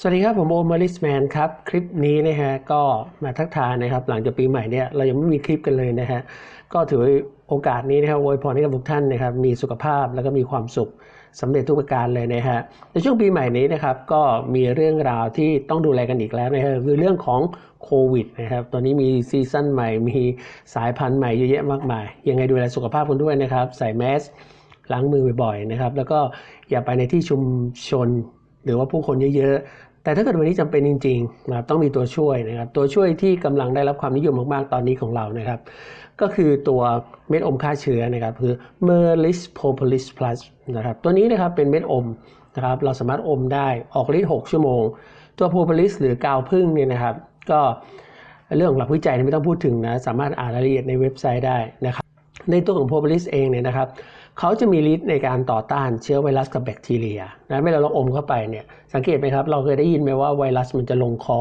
สวัสดีครับ ผมโอมาริสแมนครับ คลิปนี้นะฮะก็มาทักทายนะครับ หลังจากปีใหม่เนี่ยเรายังไม่มีคลิปกันเลยนะฮะก็ถือโอกาสนี้นะครับอวยพรให้กับทุกท่านนะครับมีสุขภาพแล้วก็มีความสุขสำเร็จทุกประการเลยนะฮะในช่วงปีใหม่นี้นะครับก็มีเรื่องราวที่ต้องดูแลกันอีกแล้วนะฮะคือเรื่องของโควิดนะครับตอนนี้มีซีซั่นใหม่ มีสายพันธุ์ใหม่เยอะแยะมากมาย ยังไงดูแลสุขภาพกันด้วยนะครับ ใส่แมสล้างมือบ่อยๆนะครับแล้วก็อย่าไปในที่ชุมชน หรือว่าผู้คนเยอะๆ แต่ถ้าเกิดวันนี้จำเป็นจริงๆนะครับต้องมีตัวช่วยนะครับตัวช่วยที่กำลังได้รับความนิยมมากๆ ตอนนี้ของเรานะครับ ก็คือตัวเม็ดอมฆ่าเชื้อนะครับคือ Merlis p o p o l i s Plus นะครับตัวนี้นะครับเป็นเม็ดอมนะครับเราสามารถอมได้ออกฤทธิ์6ชั่วโมง ตัว Propolis หรือกาวพึ่งเนี่ยนะครับ ก็เรื่องหลักวิจัยไม่ต้องพูดถึงนะสามารถอ่านรายละเอียดในเว็บไซต์ได้นะครับในตัวของ Propolis เองเนี่ยนะครับ เขาจะมีฤทธิ์ในการต่อต้านเชื้อไวรัสกับแบคทีเรียนะเมื่อเราลองอมเข้าไปเนี่ยสังเกตไหมครับ เราเคยได้ยินไหมว่าไวรัสมันจะลงคอ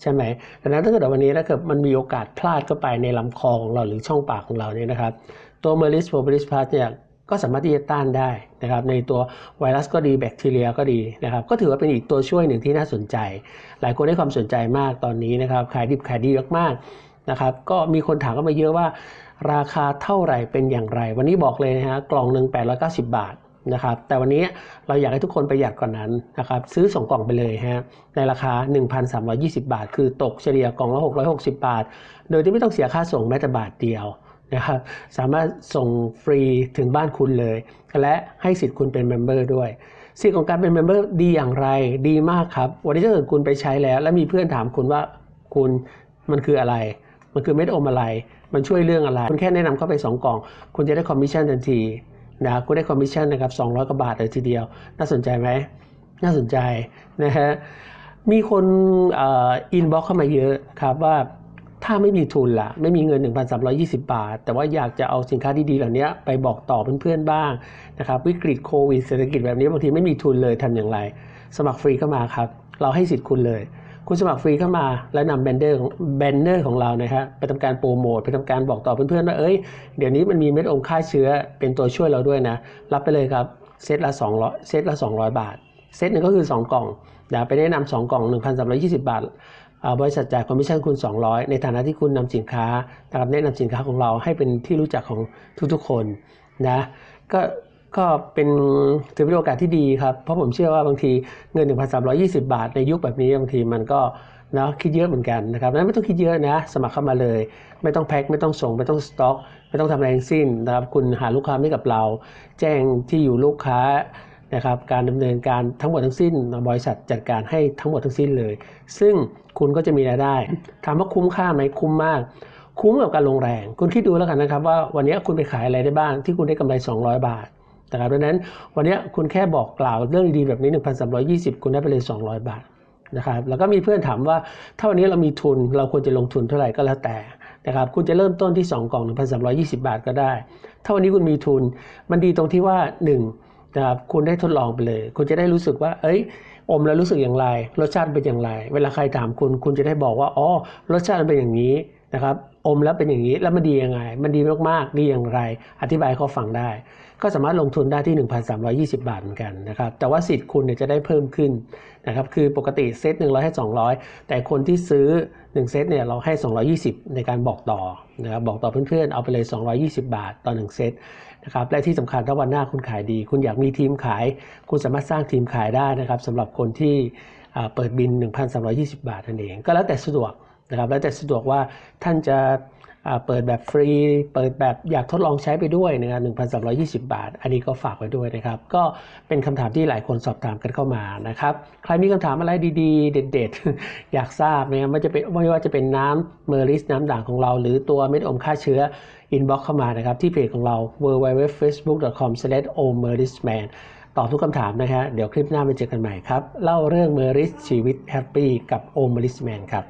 ใช่ไหมดังนั้นถ้าเกิดวันนี้ถ้าเกิดมันมีโอกาสพลาดเข้าไปในลำคอของเราหรือช่องปากของเราเนี่ยนะครับ ตัวเมอริสโพลิสพาสเนี่ยก็สามารถที่จะต้านได้นะครับในตัวไวรัสก็ดีแบคทีเรียก็ดีนะครับก็ถือว่าเป็นอีกตัวช่วยหนึ่งที่น่าสนใจ หลายคนให้ความสนใจมากตอนนี้นะครับขายดิบขายดีมากๆ นะครับก็มีคนถามเข้ามาเยอะว่า ราคาเท่าไหร่เป็นอย่างไร วันนี้บอกเลยนะฮะกล่องหนึ่ง890 บาทนะครับแต่วันนี้เราอยากให้ทุกคนประหยัดกว่านนั้นนะครับซื้อ2กล่องไปเลยฮะในราคา 1,320 บาท คือตกเฉลี่ยกล่องละ 660 บาท โดยที่ไม่ต้องเสียค่าส่งแม้แต่บาทเดียวนะครับสามารถส่งฟรีถึงบ้านคุณเลย และให้สิทธิ์คุณเป็นเมมเบอร์ด้วย สิทธิ์ของการเป็นเมมเบอร์ดีอย่างไรดีมากครับ วันนี้ถ้าเกิดคุณไปใช้แล้ว แล้วมีเพื่อนถามคุณว่าคุณมันคืออะไร มันคือเม็ดอมอะไร มันช่วยเรื่องอะไร คุณแค่แนะนำเข้าไป 2 กล่อง คุณจะได้คอมมิชชั่นทันทีนะคุณได้คอมมิชชั่นนะครับ200กว่าบาทเลยทีเดียว น่าสนใจไหม น่าสนใจนะฮะ มีคนอินบ็อกเข้ามาเยอะครับว่าถ้าไม่มีทุนละไม่มีเงิน 1,320 บาท แต่ว่าอยากจะเอาสินค้าดีๆเหล่านี้ไปบอกต่อเพื่อนๆบ้างนะครับวิกฤตโควิดเศรษฐกิจแบบนี้บางทีไม่มีทุนเลยทำอย่างไร สมัครฟรีเข้ามาครับ เราให้สิทธิ์คุณเลย คุณสมัครฟรีเข้ามาแล้วนำแบนเดอร์ของแบนเนอร์ของเรานะฮะไปทำการโปรโมทไปทำการบอกต่อเพื่อนๆว่าเอ้ยเดี๋ยวนี้มันมีเม็ดอมฆ่าเชื้อเป็นตัวช่วยเราด้วยนะ รับไปเลยครับเซตละ200เซตละ200 บาท เซตหนึ่งก็คือ 2 กล่องนะไปแนะนำ2กล่อง 1,320 บาทบริษัทจ่ายคอมมิชชั่นคุณ 200 ในฐานะที่คุณนำสินค้านะครับแนะนำสินค้าของเราให้เป็นที่รู้จักของทุกๆคนนะก็ ก็เป็นถือเป็นโอกาสที่ดีครับ เพราะผมเชื่อว่าบางทีเงิน 1,320 บาทในยุคแบบนี้บางทีมันก็นะคิดเยอะเหมือนกันนะครับนั้นไม่ต้องคิดเยอะนะ สมัครเข้ามาเลย ไม่ต้องแพ็คไม่ต้องส่ง ไม่ต้องสต็อก ไม่ต้องทำอะไรทั้งสิ้นนะครับ คุณหาลูกค้าให้กับเรา แจ้งที่อยู่ลูกค้านะครับ การดำเนินการทั้งหมดทั้งสิ้น บริษัทจัดการให้ทั้งหมดทั้งสิ้นเลย ซึ่งคุณก็จะมีรายได้ ถามว่าคุ้มค่าไหมคุ้มมาก คุ้มกับการลงแรง คุณคิดดูแล้วกันนะครับว่าวันนี้คุณไปขายอะไรได้บ้างที่คุณได้กำไร 200 บาท นะครับดังนั้นวันนี้คุณแค่บอกกล่าวเรื่องดีๆแบบนี้ 1,320 คุณได้ไปเลย 200 บาทนะครับแล้วก็มีเพื่อนถามว่าถ้าวันนี้เรามีทุนเราควรจะลงทุนเท่าไหร่ก็แล้วแต่นะครับคุณจะเริ่มต้นที่ 2 กล่อง 1,320 บาทก็ได้ ถ้าวันนี้คุณมีทุนมันดีตรงที่ว่า 1 นะครับคุณได้ทดลองไปเลย คุณจะได้รู้สึกว่า เอ้ยอมแล้วรู้สึกอย่างไร รสชาติเป็นอย่างไร เวลาใครถามคุณ คุณจะได้บอกว่า อ๋อ รสชาติเป็นอย่างนี้ นะครับอมแล้วเป็นอย่างนี้แล้วมันดียังไง มันดีมากๆดีอย่างไร อธิบายเขาฟังได้ ก็สามารถลงทุนได้ที่ 1,320 บาทเหมือนกันนะครับแต่ว่าสิทธิ์คุณเนี่ยจะได้เพิ่มขึ้นนะครับคือปกติเซตหนึ่งเราให้ 200 แต่คนที่ซื้อ 1 เซตเนี่ยเราให้ 220 ในการบอกต่อนะครับบอกต่อเพื่อนๆเอาไปเลย 220 บาทต่อ 1 เซตนะครับและที่สำคัญถ้าวันหน้าคุณขายดี คุณอยากมีทีมขาย คุณสามารถสร้างทีมขายได้นะครับสำหรับคนที่เปิดบิน 1,320 บาทนั่นเอง ก็แล้วแต่สะดวก นะครับแล้วแต่สะดวกว่าท่านจะเปิดแบบฟรี เปิดแบบอยากทดลองใช้ไปด้วยนะครับ1,320 บาท อันนี้ก็ฝากไว้ด้วยนะครับ ก็เป็นคำถามที่หลายคนสอบถามกันเข้ามานะครับ ใครมีคำถามอะไรดีๆ เด็ดๆ อยากทราบนะครับไม่จะเป็นไม่ว่าจะเป็นน้ำเมอริสน้ำด่างของเรา หรือตัวเม็ดอมฆ่าเชื้ออินบ็อกเข้ามานะครับ ที่เพจของเรา www.facebook.com/omerisman ตอบทุกคำถามนะฮะเดี๋ยวคลิปหน้าไปเจอกันใหม่ครับ เล่าเรื่องเมอริสชีวิตแฮปปี้กับโอมเมอริสแมนครับ